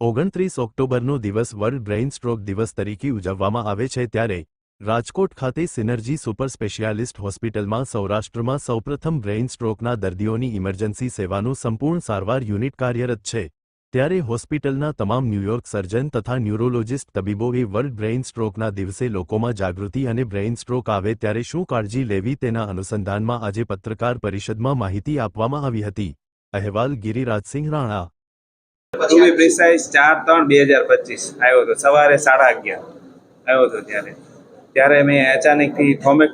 ઓગણત્રીસ ઓક્ટોબરનો દિવસ world brain stroke દિવસ તરીકે ઉજવવામાં આવે છે ત્યારે રાજકોટ ખાતે સિનર્જી સુપર સ્પેશિયાલિસ્ટ હોસ્પિટલમાં સૌરાષ્ટ્રમાં સૌપ્રથમ બ્રેઇન સ્ટ્રોકના દર્દીઓની ઇમરજન્સી સેવાનું સંપૂર્ણ સારવાર યુનિટ કાર્યરત છે. ત્યારે હોસ્પિટલના તમામ ન્યૂયોર્ક સર્જન તથા ન્યુરોલોજિસ્ટ તબીબોએ વર્લ્ડ બ્રેઇન સ્ટ્રોકના દિવસે લોકોમાં જાગૃતિ અને બ્રેઇન સ્ટ્રોક આવે ત્યારે શું કાળજી લેવી તેના અનુસંધાનમાં આજે પત્રકાર પરિષદમાં માહિતી આપવામાં આવી હતી. અહેવાલ ગિરિરાજસિંહ રાણા ટુ પ્રિસાઇઝ ચાર ત્રણ બે હજાર પચીસ આવ્યો હતો સવારે સાડા અગિયાર આવ્યો હતો ત્યારે. ત્યારે મેં અચાનકથી થોમેક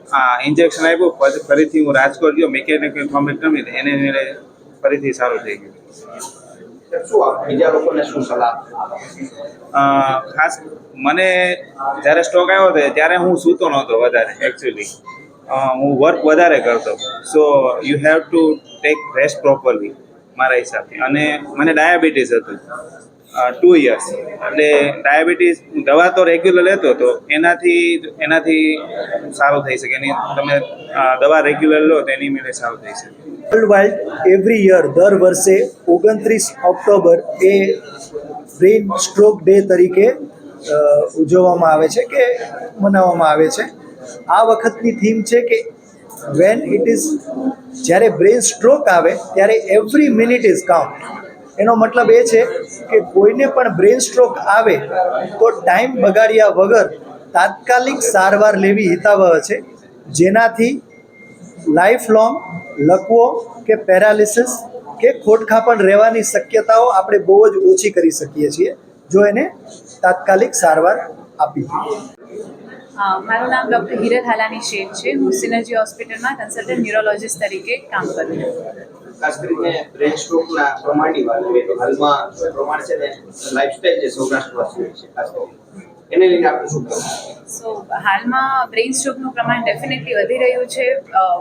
ઇન્જેક્શન આપ્યું પછી ફરીથી હું રાજકોટ ગયો મિકેનિકલ ગમી એને મેળે ફરીથી સારું થઈ ગયું. બીજા લોકોને શું સલાહ? ખાસ મને જ્યારે સ્ટોક આવ્યો હતો ત્યારે હું સૂતો નહોતો વધારે એકચ્યુઅલી હું વર્ક વધારે કરતો. So you have to take rest properly મારા હિસાબથી. અને મને ડાયાબિટીસ હતું. ટુ યર્સ એટલે ડાયાબિટીસ દવા તો રેગ્યુલર લેતો હતો. એનાથી એનાથી સારું થઈ શકે. એની તમે દવા રેગ્યુલર લો તો એની મેળે સારું થઈ શકે. વર્લ્ડ વાઇડ એવરી યર દર વર્ષે ઓગણત્રીસ ઓક્ટોબર એ બ્રેઇન સ્ટ્રોક ડે તરીકે ઉજવવામાં આવે છે કે મનાવવામાં આવે છે. આ વખતની થીમ છે કે વેન ઇટ ઇઝ જ્યારે બ્રેઇન સ્ટ્રોક આવે, ત્યારે એવરી મિનિટ ઇઝ કાઉન્ટ એનો મતલબ એ છે કે કોઈને પણ બ્રેઇન સ્ટ્રોક આવે, તો ટાઈમ બગાડ્યા વગર તાત્કાલિક સારવાર લેવી હિતાવહ છે. જેનાથી લાઈફ લોંગ લકવો કે પેરાલિસિસ કે ખોટખા પણ રહેવાની શક્યતાઓ આપણે બહુ જ ઓછી કરી શકીએ છીએ, જો એને તાત્કાલિક સારવાર આપી. મારું નામ ડૉક્ટર હિરલ હાલાની શેખ છે. હું સિનર્જી હોસ્પિટલમાં કન્સલ્ટન્ટ ન્યુરોલોજિસ્ટ તરીકે કામ કરું છું. ખાસ કરીને બ્રેન સ્ટ્રોકના પ્રમાણની વાત કરીએ તો હાલમાં પ્રમાણ છે ને લાઈફસ્ટાઈલ જે સૌરાષ્ટ્રવાસીઓ છે ખાસ કરીને એને લઈને આપણે શું કહેવું સો હાલમાં બ્રેઇન સ્ટ્રોકનું પ્રમાણ ડેફિનેટલી વધી રહ્યું છે.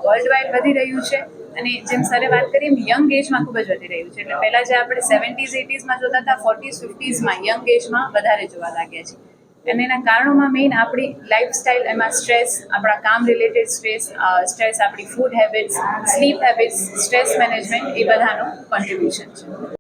વર્લ્ડ વાઇડ વધી રહ્યું છે. અને જેમ સરે વાત કરીએ યંગ એજમાં ખૂબ જ વધી રહ્યું છે. એટલે પહેલાં જે આપણે સેવન્ટીઝ એટીઝમાં જોતા હતા ફોર્ટીઝ ફિફ્ટીઝમાં યંગ એજમાં વધારે જોવા લાગ્યા છે. અને એના કારણોમાં મેઇન આપણી લાઈફસ્ટાઈલ એમાં સ્ટ્રેસ આપણા કામ રિલેટેડ સ્ટ્રેસ સ્ટ્રેસ આપણી food habits sleep habits stress management એ બધાનું કોન્ટ્રીબ્યુશન છે.